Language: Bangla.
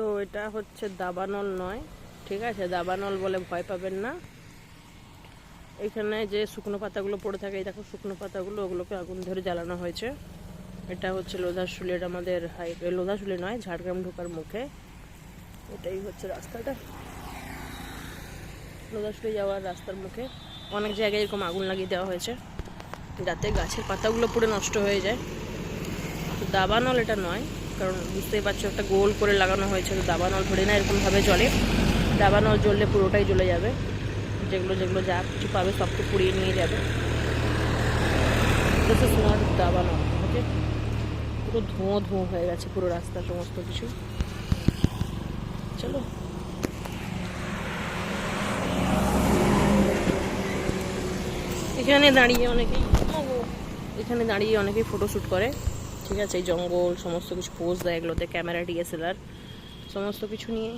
তো এটা হচ্ছে দাবানল নয়, ঠিক আছে? দাবানল বলে ভয় পাবেন না। এখানে যে শুকনো পাতাগুলো পড়ে থাকে, এই দেখো শুকনো পাতাগুলো, ওগুলোকে আগুন ধরে জ্বালানো হয়েছে। এটা হচ্ছে লোধাশুলের আমাদের হাই লোধাশুলি নয়, ঝাড়গ্রাম ঢোকার মুখে। এটাই হচ্ছে রাস্তাটা। লোধাশুলি যাওয়ার রাস্তার মুখে। অনেক জায়গায় এরকম আগুন লাগিয়ে দেওয়া হয়েছে, যাতে গাছের পাতাগুলো পুরো নষ্ট হয়ে যায়। দাবানল এটা নয় কারণ বুঝতেই পারছ, একটা গোল করে লাগানো হয়েছে, তো দাবানল ধরে না, এরকমভাবে জলে দাবানল জ্বললে পুরোটাই জ্বলে যাবে। যেগুলো যেগুলো যা কিছু পাবে সবকে পুড়িয়ে নিয়ে যাবে। নট দাবানল ওকে পুরো ধোঁয়া ধোঁয়া হয়ে গেছে, পুরো রাস্তা, সমস্ত কিছু। চলো। এখানে দাঁড়িয়ে অনেকেই এখানে দাঁড়িয়ে অনেকেই ফটো শ্যুট করে। ঠিক আছে এই জঙ্গল সমস্ত কিছু পোজ দেয় এগুলোতে ক্যামেরা ডিএসএলআর সমস্ত কিছু নিয়ে